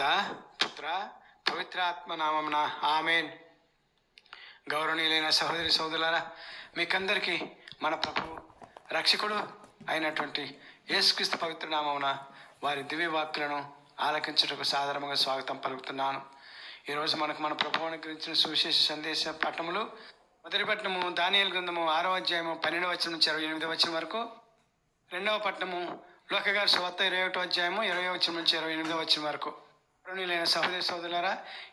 పిత పుత్ర పవిత్రాత్మ నామమున ఆమెన్. గౌరవనీయులైన సహోదరి సోదరులారా మీకందరికీ మన ప్రభు రక్షకుడు అయినటువంటి యేసుక్రీస్తు పవిత్ర నామమున వారి దివ్య వాక్కులను ఆలకించుటకు సాధారణంగా స్వాగతం పలుకుతున్నాను. ఈరోజు మనకు మన ప్రభు అనుగ్రహించిన సువిశేష సందేశ పట్టణములు మొదటి పట్టణము దానియల్ గ్రంథము ఆరో అధ్యాయము పన్నెండవ వచ్చిన నుంచి ఇరవై ఎనిమిది వచ్చిన వరకు రెండవ పట్టణము లోకగారి సువార్త ఇరవై ఒకటో అధ్యాయము ఇరవై వచ్చిన నుంచి ఇరవై ఎనిమిది వచ్చిన వరకు. గౌరవనీయులైన సహోదరి సోదరులరా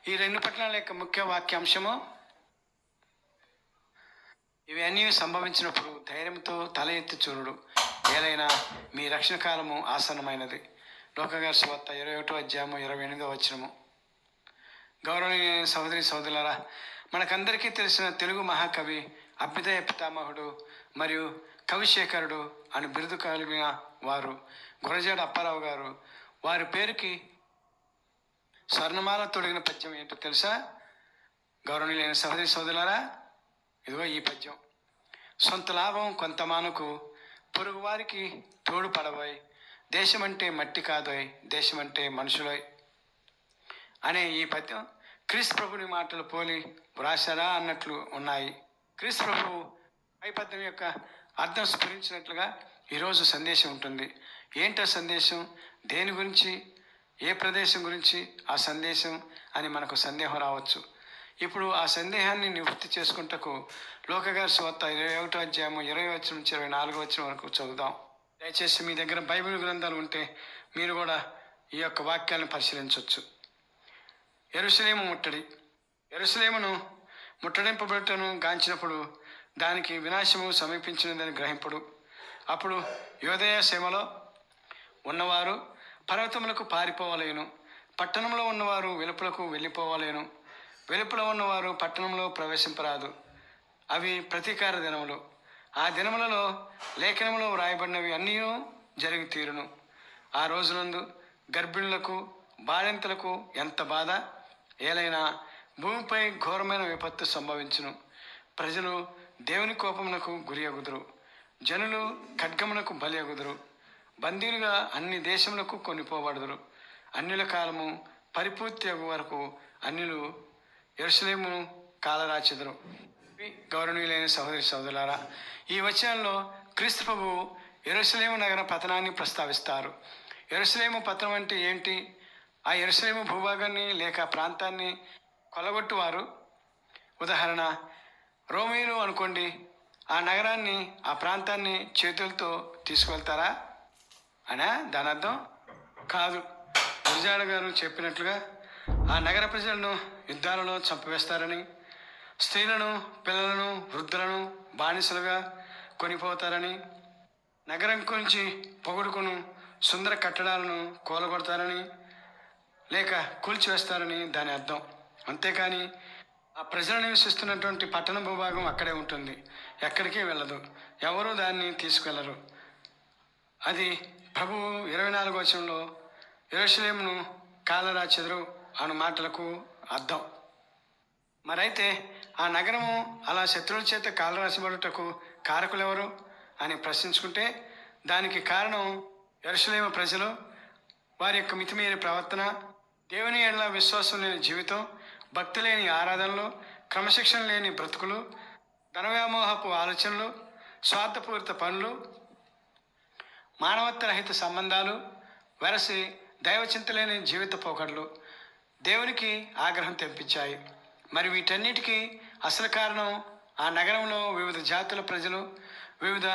ఈ రెండు పట్టణాల యొక్క ముఖ్య వాక్యాంశము ఇవన్నీ సంభవించినప్పుడు ధైర్యంతో తల ఎత్తి చూరుడు ఏదైనా మీ రక్షణ కాలము ఆసన్నమైనది. లోకగారి సువార్త ఇరవై ఒకటో అధ్యాయము ఇరవై ఎనిమిదో వచ్చినము గౌరవనీయ సహోదరి సోదరులరా మనకందరికీ తెలిసిన తెలుగు మహాకవి అభ్యుదయ పితామహుడు మరియు కవిశేఖరుడు అని బిరుదు కలిగిన వారు గురజాడ అప్పారావు గారు వారి పేరుకి స్వర్ణమాల తొడిగిన పద్యం ఏంటో తెలుసా? గౌరవనీయులైన సహోదరి సోదరులారా ఇదిగో ఈ పద్యం. సొంత లాభం కొంత మానుకు పొరుగు వారికి తోడు పడబోయ్. దేశమంటే మట్టి కాదోయ్ దేశమంటే మనుషులోయ్. అనే ఈ పద్యం క్రీస్తు ప్రభుని మాటలు పోలి వ్రాసారా అన్నట్లు ఉన్నాయి. క్రీస్తు ప్రభు పై పద్యం యొక్క అర్థం స్ఫురించినట్లుగా ఈరోజు సందేశం ఉంటుంది. ఏంటో సందేశం? దేని గురించి? ఏ ప్రదేశం గురించి? ఆ సందేశం అని మనకు సందేహం రావచ్చు. ఇప్పుడు ఆ సందేహాన్ని నివృత్తి చేసుకుంటకు లోకగారి స్వత ఇరవై ఒకటో అధ్యాయము ఇరవై వచ్చిన నుంచి ఇరవై నాలుగో వచ్చిన వరకు చదువుదాం. దయచేసి మీ దగ్గర బైబిల్ గ్రంథాలు ఉంటే మీరు కూడా ఈ యొక్క వాక్యాలను పరిశీలించవచ్చు. ఎరుసలేము ముట్టడి. ఎరుసలేమును ముట్టడింపబడటను గాంచినప్పుడు దానికి వినాశము సమీపించినదని గ్రహింపుడు. అప్పుడు యోదయ సీమలో ఉన్నవారు పర్వతములకు పారిపోవలేను. పట్టణంలో ఉన్నవారు వెలుపలకు వెళ్ళిపోవలేను. వెలుపల ఉన్నవారు పట్టణంలో ప్రవేశింపరాదు. అవి ప్రతీకార దినములు. ఆ దినములలో లేఖనములో వ్రాయబడినవి అన్నీ జరిగి తీరును ఆ రోజునందు గర్భిణులకు బాలింతలకు ఎంత బాధ? ఏలైనా భూమిపై ఘోరమైన విపత్తు సంభవించును. ప్రజలు దేవుని కోపమునకు గురియగుదురు జనులు ఖడ్గమునకు బలియగుదురు బందీలుగా అన్ని దేశములకు కొనిపోబడుదురు. అన్యుల కాలము పరిపూర్తి వరకు అన్యులు ఎరుసలేమును కాలరాచెదరు. గౌరవనీయులైన సహోదరి సహోదరులారా ఈ వచనంలో క్రీస్తు ప్రభు ఎరుసలేము నగర పతనాన్ని ప్రస్తావిస్తారు. ఎరుసలేము పతనం అంటే ఏంటి? ఆ ఎరుసలేము భూభాగాన్ని లేక ప్రాంతాన్ని కొలగొట్టువారు? ఉదాహరణ రోమీలు అనుకోండి ఆ నగరాన్ని ఆ ప్రాంతాన్ని చేతులతో తీసుకువెళ్తారా? అనా? దాని అర్థం? కాదు. గురిజాడ గారు చెప్పినట్లుగా ఆ నగర ప్రజలను యుద్ధాలలో చంపివేస్తారని స్త్రీలను పిల్లలను వృద్ధులను బానిసలుగా కొనిపోతారని నగరం గురించి పొగుడుకును సుందర కట్టడాలను కూలగొడతారని లేక కూల్చివేస్తారని దాని అర్థం. అంతేకాని ఆ ప్రజలు నివసిస్తున్నటువంటి పట్టణ భూభాగం అక్కడే ఉంటుంది. ఎక్కడికి వెళ్ళదు. ఎవరూ దాన్ని తీసుకెళ్ళరు. అది ప్రభు ఇరవై నాలుగు వచనంలో ఎరుషలేమును కాలరా చెదరు అను మాటలకు అర్థం. మరైతే ఆ నగరము అలా శత్రువుల చేత కాలరాసబడుటకు కారకులెవరు అని ప్రశ్నించుకుంటే దానికి కారణం ఎరుసలేమ ప్రజలు వారి యొక్క మితిమీరి ప్రవర్తన దేవుని ఎడల విశ్వాసం లేని జీవితం భక్తి లేని ఆరాధనలు క్రమశిక్షణ లేని బ్రతుకులు ధనవ్యామోహపు ఆలోచనలు స్వార్థపూరిత పనులు మానవత్వరహిత సంబంధాలు వెరసి దైవచింతలేని జీవిత పోకడలు దేవునికి ఆగ్రహం తెప్పించాయి మరి వీటన్నిటికీ అసలు కారణం ఆ నగరంలో వివిధ జాతుల ప్రజలు వివిధ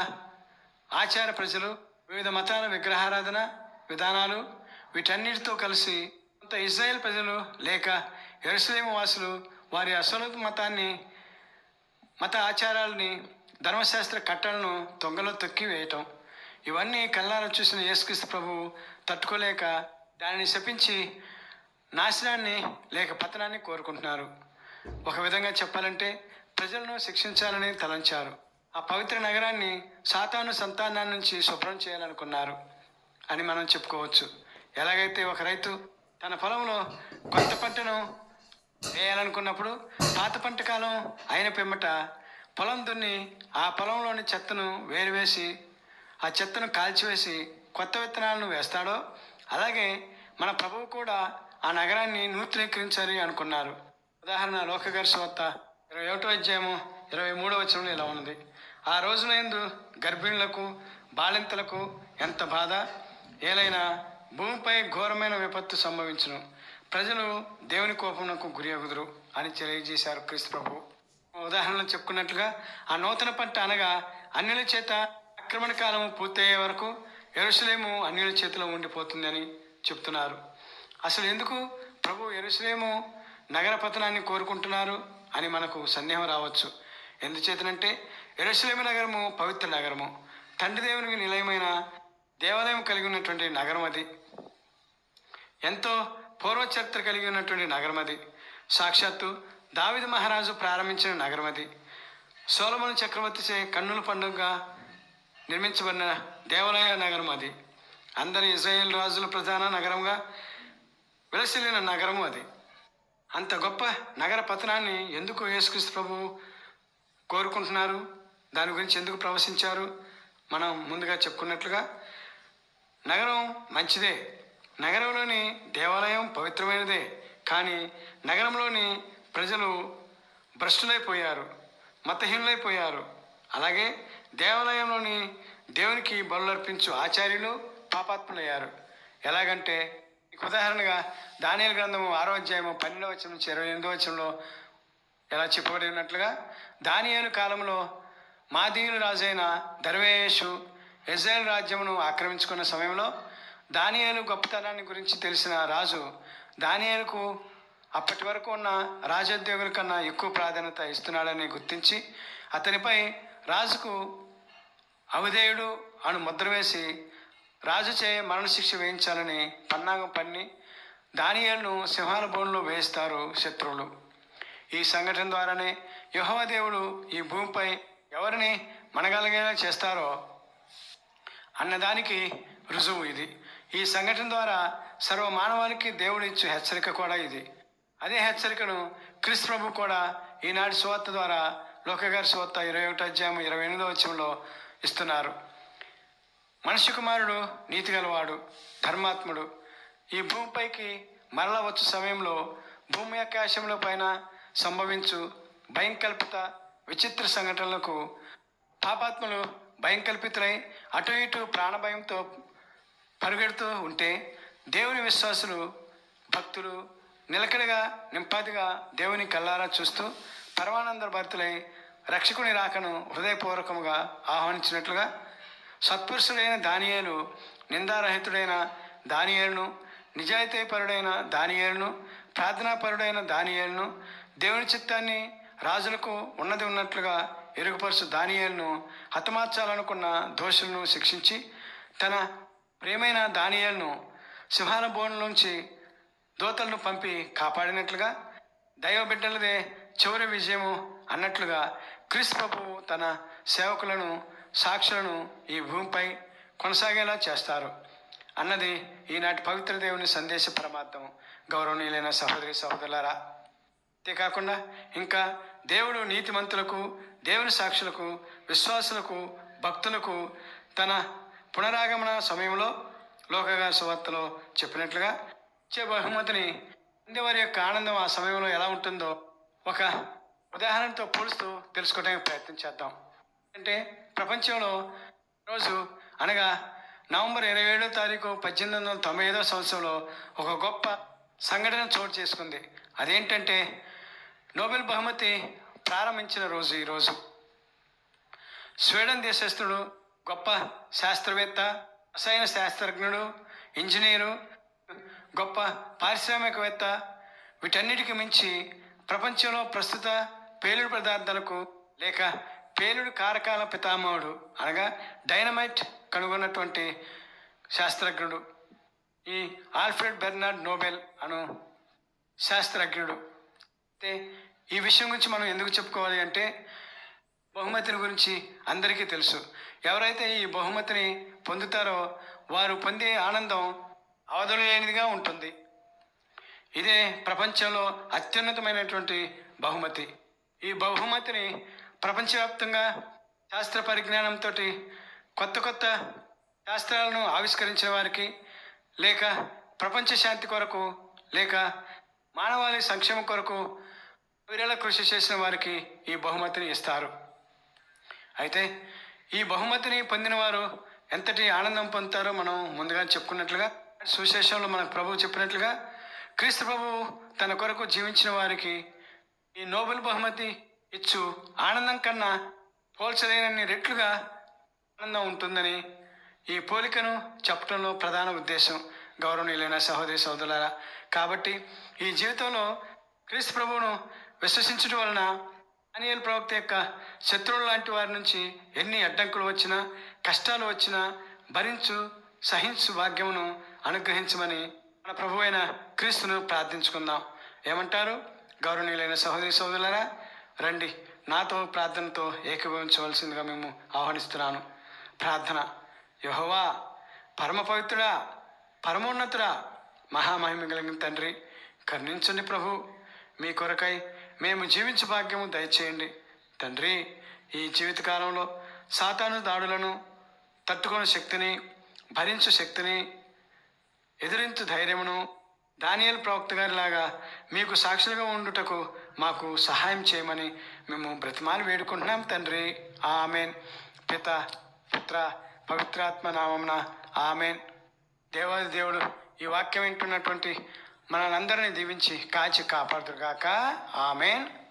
ఆచార ప్రజలు వివిధ మతాల విగ్రహారాధన విధానాలు వీటన్నిటితో కలిసి కొంత ఇజ్రాయెల్ ప్రజలు లేక ఎరుసలేము వాసులు వారి అసలు మతాన్ని మత ఆచారాలని ధర్మశాస్త్ర కట్టలను తొంగలో తొక్కి వేయటం ఇవన్నీ కళ్ళారా చూసిన యేసుక్రీస్తు ప్రభువు తట్టుకోలేక దానిని శపించి నాశనాన్ని లేక పతనాన్ని కోరుకుంటున్నారు. ఒక విధంగా చెప్పాలంటే ప్రజలను శిక్షించాలని తలంచారు. ఆ పవిత్ర నగరాన్ని సాతాను సంతానాన్ని నుంచి శుభ్రం చేయాలనుకున్నారు అని మనం చెప్పుకోవచ్చు. ఎలాగైతే ఒక రైతు తన పొలంలో కొత్త పంటను వేయాలనుకున్నప్పుడు పాత పంట కాలం అయిన పిమ్మట పొలం దున్ని ఆ పొలంలోని చెత్తను వేరువేసి ఆ చెత్తను కాల్చివేసి కొత్త విత్తనాలను వేస్తాడో? అలాగే మన ప్రభువు కూడా ఆ నగరాన్ని నూతనీకరించాలి అనుకున్నారు. ఉదాహరణ లోకగారి సువార్త ఇరవై ఒకటో అధ్యాయము ఇరవై మూడో వచనంలో ఇలా ఉన్నది. ఆ రోజున ఎందు గర్భిణులకు బాలింతలకు ఎంత బాధ? ఏలైనా భూమిపై ఘోరమైన విపత్తు సంభవించును. ప్రజలు దేవుని కోపమునకు గురి అగుదురు అని తెలియజేశారు క్రీస్తు ప్రభు ఉదాహరణలు చెప్పుకున్నట్లుగా ఆ నూతన పంట అనగా అన్యుల చేత ఆక్రమణ కాలము పూర్తయ్యే వరకు ఎరుసలేము అన్యుల చేతిలో ఉండిపోతుందని చెప్తున్నారు. అసలు ఎందుకు ప్రభు ఎరుసలేము నగర పతనాన్ని కోరుకుంటున్నారు అని మనకు సందేహం రావచ్చు. ఎందుచేతనంటే ఎరుసలేము నగరము పవిత్ర నగరము. తండ్రి దేవునికి నిలయమైన దేవాలయం కలిగి ఉన్నటువంటి నగరం అది. ఎంతో పూర్వ చరిత్ర కలిగి ఉన్నటువంటి నగరం అది. సాక్షాత్తు దావిద మహారాజు ప్రారంభించిన నగరం అది. సోలమన్ చక్రవర్తిచే కన్నుల పండుగగా నిర్మించబడిన దేవాలయ నగరం అది. అందరి ఇజ్రాయేల్ రాజుల ప్రధాన నగరంగా విలసిల్లిన నగరము అది. అంత గొప్ప నగర పతనాన్ని ఎందుకు యేసుక్రీస్తు ప్రభు కోరుకుంటున్నారు? దాని గురించి ఎందుకు ప్రవశించారు? మనం ముందుగా చెప్పుకున్నట్లుగా నగరం మంచిదే. నగరంలోని దేవాలయం పవిత్రమైనదే. కానీ నగరంలోని ప్రజలు భ్రష్టులైపోయారు మతహీనులైపోయారు. అలాగే దేవాలయంలోని దేవునికి బలులర్పించు ఆచార్యులు పాపాత్ములయ్యారు. ఎలాగంటే ఉదాహరణగా దానియల గ్రంథము ఆరో అధ్యాయము పన్నెండవ వచనం నుంచి ఇరవై ఎనిమిదో వచనంలో ఎలా చెప్పబడి ఉన్నట్లుగా దానియేలు కాలంలో మాదీయులు రాజైన దర్వేషు ఇజ్రాయెల్ రాజ్యమును ఆక్రమించుకున్న సమయంలో దానియాలు గొప్పతనాన్ని గురించి తెలిసిన రాజు దానియాలకు అప్పటి వరకు ఉన్న రాజోద్యోగుల కన్నా ఎక్కువ ప్రాధాన్యత ఇస్తున్నాడని గుర్తించి అతనిపై రాజుకు అవిధేయుడు అను ముద్ర వేసి రాజుచే మరణశిక్ష వేయించాలని పన్నాగం పన్ని దానియాలను సింహాల బోన్లో వేయిస్తారు శత్రువులు. ఈ సంఘటన ద్వారానే యెహోవ దేవుడు ఈ భూమిపై ఎవరిని మనగలిగేలా చేస్తారో అన్నదానికి రుజువు ఇది. ఈ సంఘటన ద్వారా సర్వ మానవానికి దేవుడు ఇచ్చే హెచ్చరిక కూడా ఇది. అదే హెచ్చరికను క్రిస్ ప్రభు కూడా ఈనాటి సువార్త ద్వారా లోకగారి సువార్త ఇరవై ఒకటి అధ్యాయం ఇరవై ఎనిమిదో వచ్చంలో ఇస్తున్నారు. మనిషి కుమారుడు నీతి గలవాడు ధర్మాత్ముడు. ఈ భూమిపైకి మరల వచ్చు సమయంలో భూమి ఆకాశంలో పైన సంభవించు భయంకల్పిత విచిత్ర సంఘటనలకు పాపాత్ములు భయంకల్పితులై అటు ఇటు ప్రాణభయంతో పరుగెడుతూ ఉంటే దేవుని విశ్వాసులు భక్తులు నిలకడగా నింపాదిగా దేవుని కల్లారా చూస్తూ పరమానంద భర్తులై రక్షకుని రాకను హృదయపూర్వకముగా ఆహ్వానించినట్లుగా సత్పురుషుడైన దానియేలు నిందారహితుడైన దానియేలును నిజాయితీపరుడైన దానియేలును ప్రార్థనాపరుడైన దానియేలును దేవుని చిత్తాన్ని రాజులకు ఉన్నది ఉన్నట్లుగా ఎరుగుపరుచు దానియేలును హతమార్చాలనుకున్న దోషులను శిక్షించి తన ప్రేమైన దానియేలును సింహాల బోన్లోంచి దోతలను పంపి కాపాడినట్లుగా దైవ బిడ్డలదే చివరి విజయము అన్నట్లుగా క్రీస్తు ప్రభువు తన సేవకులను సాక్షులను ఈ భూమిపై కొనసాగేలా చేస్తారు. అన్నది ఈనాటి పవిత్ర దేవుని సందేశ ప్రమాదం గౌరవనీయులైన సహోదరి సహోదరులారా అంతేకాకుండా ఇంకా దేవుడు నీతిమంతులకు దేవుని సాక్షులకు విశ్వాసులకు భక్తులకు తన పునరాగమన సమయంలో లోకగా సువార్తలో చెప్పినట్లుగా ఇచ్చే బహుమతిని వారి యొక్క ఆనందం ఆ సమయంలో ఎలా ఉంటుందో ఒక ఉదాహరణతో పోలుస్తూ తెలుసుకోవడానికి ప్రయత్నం చేద్దాం. అంటే ప్రపంచంలో రోజు అనగా నవంబర్ ఇరవై ఏడో తారీఖు పద్దెనిమిది వందల తొంభై ఐదో సంవత్సరంలో ఒక గొప్ప సంఘటన చోటు చేసుకుంది. అదేంటంటే నోబెల్ బహుమతి ప్రారంభించిన రోజు ఈరోజు స్వీడన్ దేశస్థుడు గొప్ప శాస్త్రవేత్త రసాయన శాస్త్రజ్ఞుడు ఇంజనీరు గొప్ప పారిశ్రామికవేత్త వీటన్నిటికి మించి ప్రపంచంలో ప్రస్తుత పేలుడు పదార్థాలకు లేక పేలుడు కారకాల పితామహుడు అనగా డైనమైట్ కనుగొన్నటువంటి శాస్త్రజ్ఞుడు. ఈ ఆల్ఫ్రెడ్ బెర్నార్డ్ నోబెల్ అను శాస్త్రజ్ఞుడు. అయితే ఈ విషయం గురించి మనం ఎందుకు చెప్పుకోవాలి అంటే బహుమతిని గురించి అందరికీ తెలుసు. ఎవరైతే ఈ బహుమతిని పొందుతారో వారు పొందే ఆనందం అవధులేనిదిగా ఉంటుంది. ఇదే ప్రపంచంలో అత్యున్నతమైనటువంటి బహుమతి. ఈ బహుమతిని ప్రపంచవ్యాప్తంగా శాస్త్ర పరిజ్ఞానంతో కొత్త కొత్త శాస్త్రాలను ఆవిష్కరించిన వారికి లేక ప్రపంచ శాంతి కొరకు లేక మానవాళి సంక్షేమం కొరకు వీరేళ కృషి చేసిన వారికి ఈ బహుమతిని ఇస్తారు. అయితే ఈ బహుమతిని పొందిన వారు ఎంతటి ఆనందం పొందుతారో మనం ముందుగా చెప్పుకున్నట్లుగా సుశేషంలో మనకు ప్రభువు చెప్పినట్లుగా క్రీస్తు ప్రభువు తన కొరకు జీవించిన వారికి ఈ నోబెల్ బహుమతి ఇచ్చు ఆనందం కన్నా పోల్చలేనన్ని రెట్లుగా ఆనందం ఉంటుందని ఈ పోలికను చెప్పడంలో ప్రధాన ఉద్దేశం గౌరవనీయులైన సహోదరి సహోదరులారా కాబట్టి ఈ జీవితంలో క్రీస్తు ప్రభువును విశ్వసించడం వలన అనియల్ ప్రవక్త యొక్క శత్రువులు లాంటి వారి నుంచి ఎన్ని అడ్డంకులు వచ్చినా కష్టాలు వచ్చినా భరించు సహించు భాగ్యమును అనుగ్రహించమని మన ప్రభువైన అయిన క్రీస్తును ప్రార్థించుకుందాం. ఏమంటారు? గౌరవనీయులైన సహోదరి సోదరులరా రండి. నాతో ప్రార్థనతో ఏకీభవించవలసిందిగా మేము ఆహ్వానిస్తున్నాను. ప్రార్థన. యహోవా పరమ పవిత్రుడా పరమోన్నతుడా మహామహిమ కలిగిన తండ్రి కరుణించండి ప్రభు. మీ కొరకై మేము జీవించే భాగ్యము దయచేయండి. తండ్రి ఈ జీవితకాలంలో సాతాను దాడులను తట్టుకునే శక్తిని భరించు శక్తిని ఎదిరించు ధైర్యమును దానియల్ ప్రవక్త గారిలాగా మీకు సాక్షులుగా ఉండుటకు మాకు సహాయం చేయమని మేము బ్రతిమాలు వేడుకుంటున్నాం తండ్రి. ఆమెన్. పిత పుత్ర పవిత్రాత్మ నామమున ఆమెన్. దేవాది దేవుడు ఈ వాక్యం వింటున్నటువంటి మనందరినీ దీవించి కాచి కాపాడుతురుగాక ఆమెన్.